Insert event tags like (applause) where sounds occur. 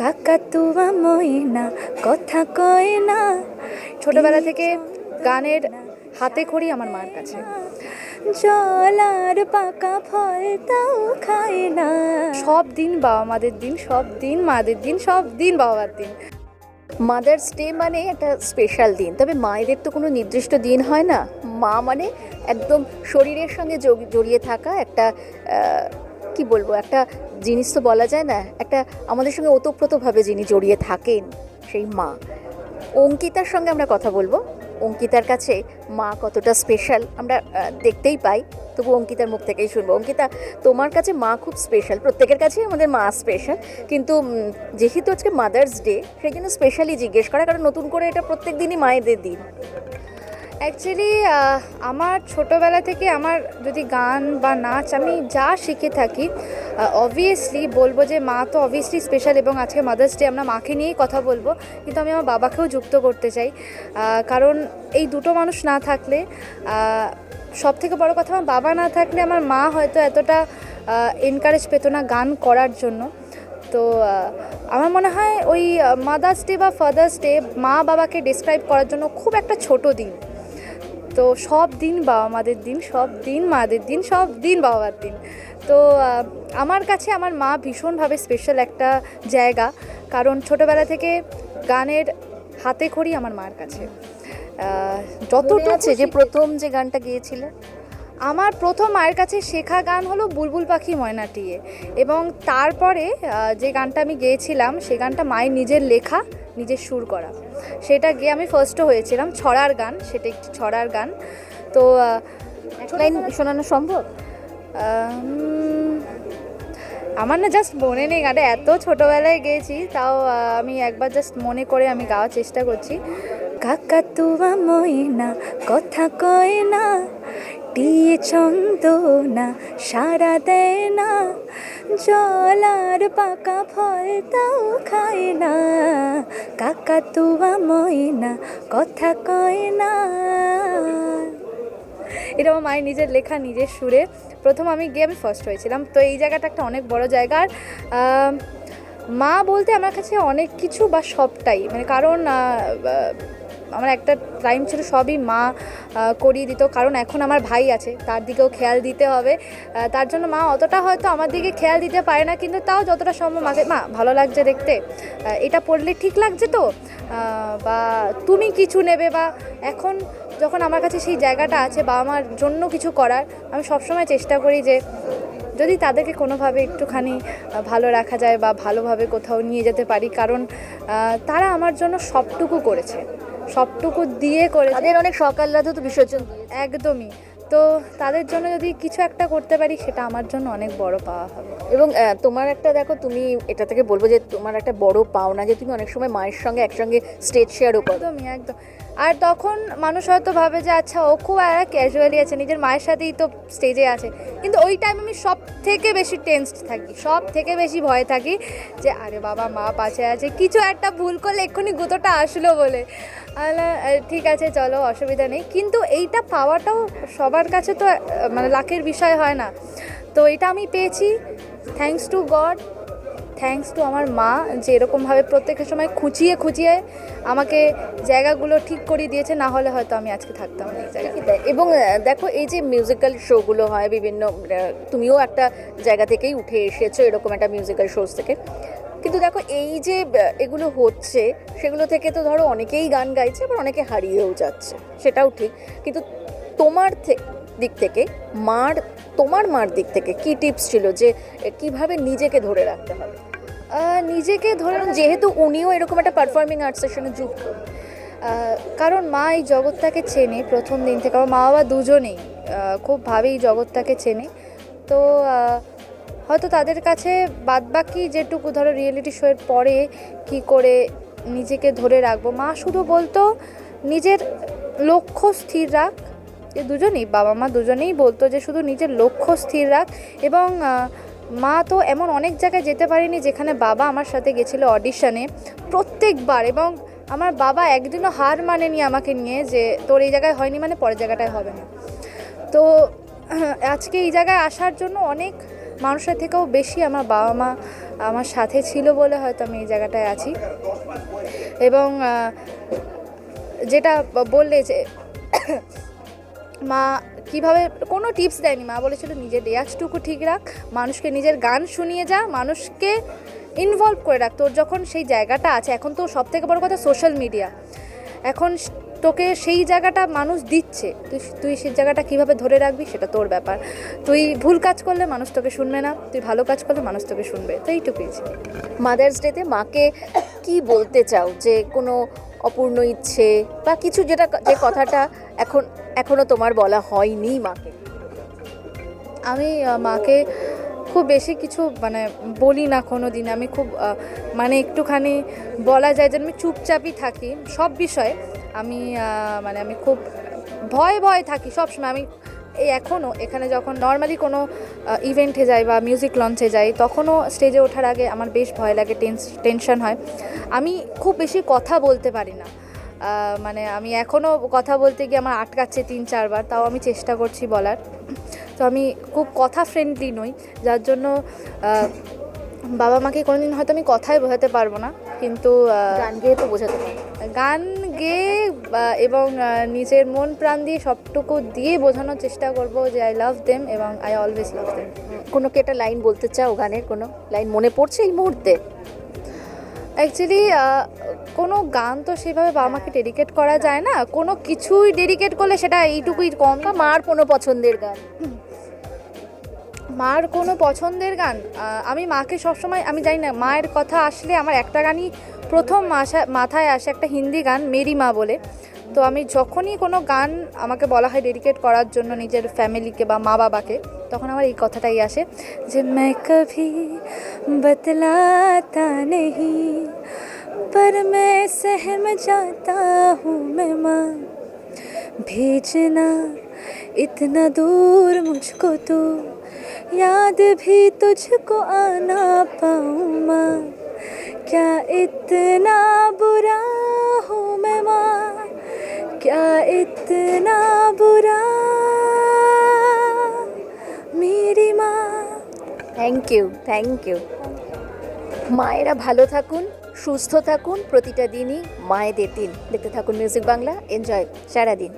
কাকাতুয়া ময়না কথা কয় না। ছোটবেলা থেকে গানের হাতে খড়ি আমার মার কাছে। জলার পাকা ফল তাও খায় না। সব দিন বাবা মাদের দিন সব দিন মাদের দিন সব দিন বাবার দিন। মাদার্স ডে মানে একটা স্পেশাল দিন তবে মায়েদের তো কোনো নির্দিষ্ট দিন হয় না। মা মানে একদম শরীরের সঙ্গে জড়িয়ে থাকা একটা কি বলব, একটা জিনিস তো বলা যায় না, একটা আমাদের সঙ্গে ওতপ্রোতভাবে যিনি জড়িয়ে থাকেন, সেই মা। অঙ্কিতার সঙ্গে আমরা কথা বলব। অঙ্কিতার কাছে মা কতটা স্পেশাল আমরা দেখতেই পাই তবু অঙ্কিতার মুখ থেকেই শুনব। অঙ্কিতা, তোমার কাছে মা খুব স্পেশাল প্রত্যেকের কাছেই আমাদের মা স্পেশাল কিন্তু যেহেতু আজকে মাদার্স ডে সেই জন্য স্পেশালি জিজ্ঞেস করা, কারণ নতুন করে এটা প্রত্যেক দিনই মায়েদের দিন। অ্যাকচুয়ালি আমার ছোটোবেলা থেকে আমার যদি গান বা নাচ আমি যা শিখে থাকি অবভিয়াসলি বলব যে মা তো অবভিয়াসলি স্পেশাল এবং আজকে মাদার্স ডে আমরা মাকে নিয়েই কথা বলব, কিন্তু আমি আমার বাবাকেও যুক্ত করতে চাই। কারণ এই দুটো মানুষ না থাকলে সব থেকে বড় কথা আমার বাবা না থাকলে আমার মা হয়তো এতটা এনকারেজ পেতো না গান করার জন্য। তো আমার মনে হয় ওই মাদার্স ডে বা ফাদার্স ডে মা বাবাকে ডিসক্রাইব করার জন্য খুব একটা ছোট দিন। তো সব দিন বাবা মাদের দিন সব দিন মাদের দিন সব দিন বাবার দিন। তো আমার কাছে আমার মা ভীষণভাবে স্পেশাল একটা জায়গা। কারণ ছোটোবেলা থেকে গানের হাতে খড়ি আমার মার কাছে। যতটুকু আছে যে প্রথম যে গানটা গিয়েছিলে? আমার প্রথম মায়ের কাছে শেখা গান হলো বুলবুল পাখি ময়নাটিয়ে এবং তারপরে যে গানটা আমি গেয়েছিলাম সে গানটা মায়ের নিজের লেখা নিজের সুর করা। সেটা গিয়ে আমি ফার্স্টও হয়েছিলাম ছড়ার গান সেটা একটি ছড়ার গান। তো এক লাইন শোনানো সম্ভব? আমার না জাস্ট মনে নেই গানটা এত ছোটোবেলায় গেয়েছি তাও আমি একবার জাস্ট মনে করে আমি গাওয়ার চেষ্টা করছি। কাকা তুয়া ময়না কথা কয় না টিয়ে ছন্দ না সারা দেয় না। জলার পাকা ফল তাও খায় না। কাকাতুয়া ময়না, কথা কয় না। এটা আমার মায়ের নিজের লেখা, নিজের সুরে। প্রথম আমি গিয়ে আমি ফার্স্ট হয়েছিলাম। তো এই জায়গাটা একটা অনেক বড় জায়গা। আর মা বলতে আমার কাছে অনেক কিছু বা সবটাই। মানে কারণ আমার একটা টাইম ছিল সবই মা করিয়ে দিত। কারণ এখন আমার ভাই আছে, তার দিকেও খেয়াল দিতে হবে। তার জন্য মা অতটা হয়তো আমার দিকে খেয়াল দিতে পারে না, কিন্তু তাও যতটা সম্ভব মাকে, মা, ভালো লাগছে দেখতে। এটা পড়লে ঠিক লাগছে তো? বা তুমি কিছু নেবে বা এখন যখন আমার কাছে সেই জায়গাটা আছে বাবা মার জন্য কিছু করার, আমি সবসময় চেষ্টা করি যে যদি তাদেরকে কোনোভাবে একটুখানি ভালো রাখা যায় বা ভালোভাবে কোথাও নিয়ে যেতে পারি। কারণ তারা আমার জন্য সবটুকু করেছে। সবটুকু দিয়ে করে তাদের অনেক সকাল রাতে তো বিসর্জন একদমই। তো তাদের জন্য যদি কিছু একটা করতে পারি সেটা আমার জন্য অনেক বড় পাওয়া হবে। এবং তোমার একটা দেখো তুমি এটা থেকে বলব যে তোমার একটা বড় পাওনা যে তুমি অনেক সময় মায়ের সঙ্গে একসঙ্গে স্টেজ শেয়ারও করো। একদমই একদম। আর তখন মানুষ হয়তো ভাবে যে আচ্ছা ও খুব একটা ক্যাজুয়ালি আছে নিজের মায়ের সাথেই তো স্টেজে আছে। কিন্তু ওই টাইম আমি সব থেকে বেশি টেন্সড থাকি সব থেকে বেশি ভয় থাকি যে আরে বাবা মা পাশে আছে। কিছু একটা ভুল করলে এক্ষুনি গুঁতোটা আসলো বলে। আমি বললাম, "আহ, ঠিক আছে চলো অসুবিধা নেই। কিন্তু এইটা পাওয়াটাও সবার কাছে তো মানে লাখের বিষয় হয় না। তো এটা আমি পেয়েছি। Thanks to God thanks to আমার মা, যে এরকমভাবে প্রত্যেকের সময় খুঁচিয়ে খুঁচিয়ে আমাকে জায়গাগুলো ঠিক করিয়ে দিয়েছে, না হলে হয়তো আমি আজকে থাকতাম না এই জায়গায়। এবং দেখো এই যে মিউজিক্যাল শোগুলো হয়, বিভিন্ন তুমিও একটা জায়গা থেকেই উঠে এসেছ এরকম একটা মিউজিক্যাল শোজ থেকে। কিন্তু দেখো এই যে এগুলো হচ্ছে, সেগুলো থেকে তো ধরো অনেকেই গান গাইছে, আবার অনেকে হারিয়েও যাচ্ছে, সেটাও ঠিক। কিন্তু তোমার দিক থেকে, মার, তোমার মার দিক থেকে কি টিপস ছিল যে কীভাবে নিজেকে ধরে রাখতে হবে? নিজেকে ধরে কারণ যেহেতু উনিও এরকম একটা পারফর্মিং আর্টসের সঙ্গে যুক্ত কারণ মা এই জগৎটাকে চেনে প্রথম দিন থেকে, আমার মা বাবা দুজনেই খুব ভাবে এই জগৎটাকে চেনে। তো হয়তো তাদের কাছে বাদবাকি যেটুকু ধরো রিয়েলিটি শোয়ের পরে কি করে নিজেকে ধরে রাখব, মা শুধু বলতো নিজের লক্ষ্য স্থির রাখ, যে দুজনেই, বাবা মা দুজনেই বলতো যে শুধু নিজের লক্ষ্য স্থির রাখ এবং মা তো এমন অনেক জায়গায় যেতে পারিনি যেখানে বাবা আমার সাথে গেছিল অডিশনে প্রত্যেকবার এবং আমার বাবা একদিনও হার মানেনি আমাকে নিয়ে যে তোর এই জায়গায় হয়নি মানে পরের জায়গাটায় হবে না। তো (clears throat) আজকে এই জায়গায় আসার জন্য অনেক মানুষের থেকেও বেশি আমার বাবা মা আমার সাথে ছিল বলে হয়তো আমি এই জায়গাটায় আছি। এবং যেটা বললে যে, (clears throat) মা কীভাবে কোনো টিপস দেয়নি। মা বলেছিল নিজের রেয়াজটুকু ঠিক রাখ, মানুষকে নিজের গান শুনিয়ে যা, মানুষকে ইনভলভ করে রাখ। তোর যখন সেই জায়গাটা আছে, এখন তো সব থেকে বড় কথা সোশ্যাল মিডিয়া এখন তোকে সেই জায়গাটা মানুষ দিচ্ছে। তুই তুই সেই জায়গাটা কীভাবে ধরে রাখবি সেটা তোর ব্যাপার। তুই ভুল কাজ করলে মানুষ তোকে শুনবে না, তুই ভালো কাজ করলে মানুষ তোকে শুনবে। তো এইটুকুই মাদার্স ডেতে মাকে কি বলতে চাও? যে কোনো অপূর্ণ ইচ্ছে বা কিছু যেটা, যে কথাটা এখন এখনও তোমার বলা হয়নি মাকে। আমি মাকে খুব বেশি কিছু মানে বলি না কোনো দিন আমি খুব মানে একটুখানি বলা যায় যে আমি চুপচাপই থাকি সব বিষয়ে। আমি মানে আমি খুব ভয় ভয় থাকি সবসময় আমি এই এখনও এখানে যখন নর্মালি কোনো ইভেন্টে যাই বা মিউজিক লঞ্চে যাই, তখনও স্টেজে ওঠার আগে আমার বেশ ভয় লাগে টেনশন হয়। আমি খুব বেশি কথা বলতে পারি না। মানে আমি এখনও কথা বলতে গিয়ে আমার আটকাচ্ছে তিন চারবার তাও আমি চেষ্টা করছি বলার। তো আমি খুব কথা ফ্রেন্ডলি নই যার জন্য বাবা মাকে কোনোদিন হয়তো আমি কথাই বোঝাতে পারব না কিন্তু গান গেয়ে তো বোঝাতে গান গেয়ে এবং নিজের মন প্রাণ দিয়ে সবটুকু দিয়ে বোঝানোর চেষ্টা করব যে আই লাভ দেম এবং আই অলওয়েজ লাভ দেম কোনো কি একটা লাইন বলতে চাও গানের কোনো? লাইন মনে পড়ছে এই মুহূর্তে? অ্যাকচুয়ালি কোনো গান তো সেভাবে বাবা মাকে ডেডিকেট করা যায় না। কোনো কিছুই ডেডিকেট করলে সেটা এইটুকুই কম বা মার কোনো পছন্দের গান। মার কোনো পছন্দের গান আমি মাকে সবসময়, আমি জানি না, মায়ের কথা আসলে আমার একটা গানই প্রথম মাথায় আসে একটা হিন্দি গান, মেরি মা বলে। তো আমি যখনই কোনো গান আমাকে বলা হয় ডেডিকেট করার জন্য নিজের ফ্যামিলিকে বা মা বাবাকে তখন আমার এই কথাটাই আসে যে मैं कभी बतलाता नहीं पर मैं सहम जाता हूँ मैं माँ भेजना इतना दूर मुझको तो याद भी तुझको आना पाऊँ माँ क्या इतना बुरा हूँ मैं माँ क्या इतना बुरा মা। থ্যাংক ইউ থ্যাংক ইউ মায়েরা ভালো থাকুন, সুস্থ থাকুন, প্রতিটা দিনই মায়েদের দিন। দেখতে থাকুন মিউজিক বাংলা এনজয় সারাদিন।